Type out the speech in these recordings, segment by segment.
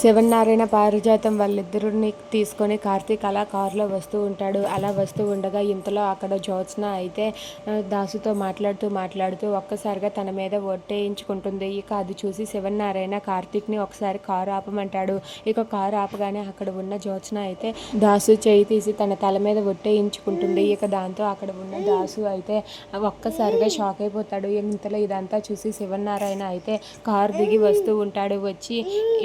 శివన్నారాయణ పారిజాతం వాళ్ళిద్దరిని తీసుకొని కార్తీక్ అలా కారులో వస్తూ ఉంటాడు. అలా వస్తూ ఉండగా ఇంతలో అక్కడ జ్యోత్స్న అయితే దాసుతో మాట్లాడుతూ మాట్లాడుతూ ఒక్కసారిగా తన మీద ఒట్టేయించుకుంటుంది. ఇక అది చూసి శివన్నారాయణ కార్తీక్ని ఒకసారి కారు ఆపమంటాడు. ఇక కారు ఆపగానే అక్కడ ఉన్న జ్యోత్స్న అయితే దాసు చేయి తీసి తన తల మీద ఒట్టేయించుకుంటుంది. ఇక దాంతో అక్కడ ఉన్న దాసు అయితే ఒక్కసారిగా షాక్ అయిపోతాడు. ఇంతలో ఇదంతా చూసి శివన్నారాయణ అయితే కారు దిగి వస్తూ ఉంటాడు. వచ్చి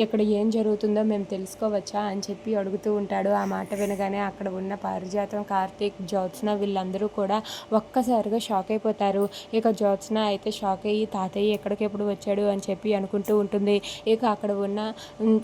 ఇక్కడ ఏం జరుగుతుంది? జరుగుతుందో మేము తెలుసుకోవచ్చా అని చెప్పి అడుగుతూ ఉంటాడు. ఆ మాట వినగానే అక్కడ ఉన్న పారిజాతం కార్తీక్ జ్యోత్స్న వీళ్ళందరూ కూడా ఒక్కసారిగా షాక్ అయిపోతారు. ఇక జ్యోత్స్న అయితే షాక్ అయ్యి తాతయ్య ఎక్కడికెప్పుడు వచ్చాడు అని చెప్పి అనుకుంటూ ఉంటుంది. ఇక అక్కడ ఉన్న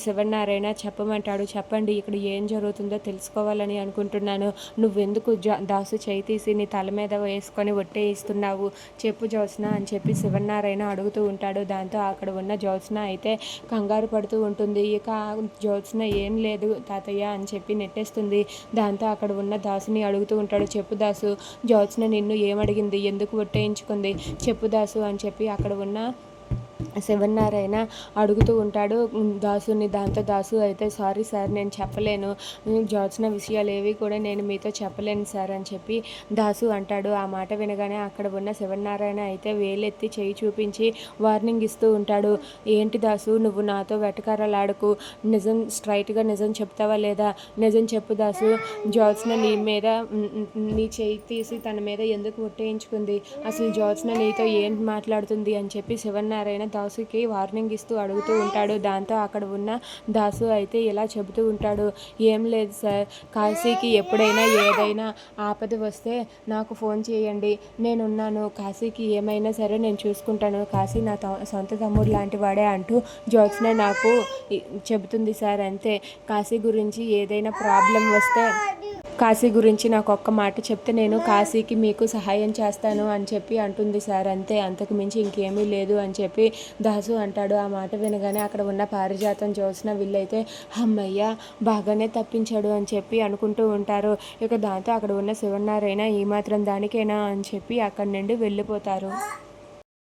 శివనారాయణ చెప్పమంటాడు చెప్పండి ఇక్కడ ఏం జరుగుతుందో తెలుసుకోవాలని అనుకుంటున్నాను. నువ్వెందుకు జా- దాసు చేయి తీసి నీ తల మీద వేసుకొని ఒట్టేయిస్తున్నావు చెప్పు జ్యోత్స్న అని చెప్పి శివనారాయణ అడుగుతూ ఉంటాడు. దాంతో అక్కడ ఉన్న జ్యోత్స్న అయితే కంగారు పడుతూ ఉంటుంది. ఇక ఇంకా జ్యోత్స్న ఏం లేదు తాతయ్య అని చెప్పి నెట్టేస్తుంది. దాంతో అక్కడ ఉన్న దాసుని అడుగుతూ ఉంటాడు చెప్పు దాసు జ్యోత్స్న నిన్ను ఏమడిగింది? ఎందుకు ఒట్టేయించుకుంది? చెప్పు దాసు అని చెప్పి అక్కడ ఉన్న శివనారాయణ అడుగుతూ ఉంటాడు దాసుని దాంతో దాసు అయితే సారీ సార్ నేను చెప్పలేను. ఉమ్, విషయాలు ఏవి కూడా నేను మీతో చెప్పలేను సార్ అని చెప్పి దాసు అంటాడు. ఆ మాట వినగానే అక్కడ ఉన్న శివనారాయణ అయితే వేలెత్తి చేయి చూపించి వార్నింగ్ ఇస్తూ ఉంటాడు. ఏంటి దాసు నువ్వు నాతో వెటకారాలాడకు. నిజం స్ట్రైట్గా నిజం చెప్తావా లేదా? నిజం చెప్పు దాసు. జాల్సిన నీ మీద నీ చేయి తీసి తన మీద ఎందుకు ఒట్టేయించుకుంది అసలు జాల్సిన నీతో ఏం మాట్లాడుతుంది? అని చెప్పి శివనారాయణ దాసుకి వార్నింగ్ ఇస్తూ అడుగుతూ ఉంటాడు. దాంతో అక్కడ ఉన్న దాసు అయితే ఇలా చెబుతూ ఉంటాడు. ఏం లేదు సార్. కాశీకి ఎప్పుడైనా ఏదైనా ఆపద వస్తే నాకు ఫోన్ చేయండి. నేనున్నాను. కాశీకి ఏమైనా సరే నేను చూసుకుంటాను. కాశీ నా త- సొంత తమ్ముడు లాంటి వాడే అంటూ జ్యోత్స్న నాకు చెబుతుంది సార్. అంతే. కాశీ గురించి ఏదైనా ప్రాబ్లం వస్తే కాశీ గురించి నాకు ఒక్క మాట చెప్తే నేను కాశీకి మీకు సహాయం చేస్తాను అని చెప్పి అంటుంది సార్. అంతే అంతకు మించి ఇంకేమీ లేదు అని చెప్పి దాసు అంటాడు. ఆ మాట వినగానే అక్కడ ఉన్న పారిజాతం చూసిన వీళ్ళైతే అమ్మయ్య బాగానే తప్పించాడు అని చెప్పి అనుకుంటూ ఉంటారు. ఇక దాంతో అక్కడ ఉన్న శివనారాయణ ఈ మాత్రం దానికేనా అని చెప్పి అక్కడి నుండి వెళ్ళిపోతారు.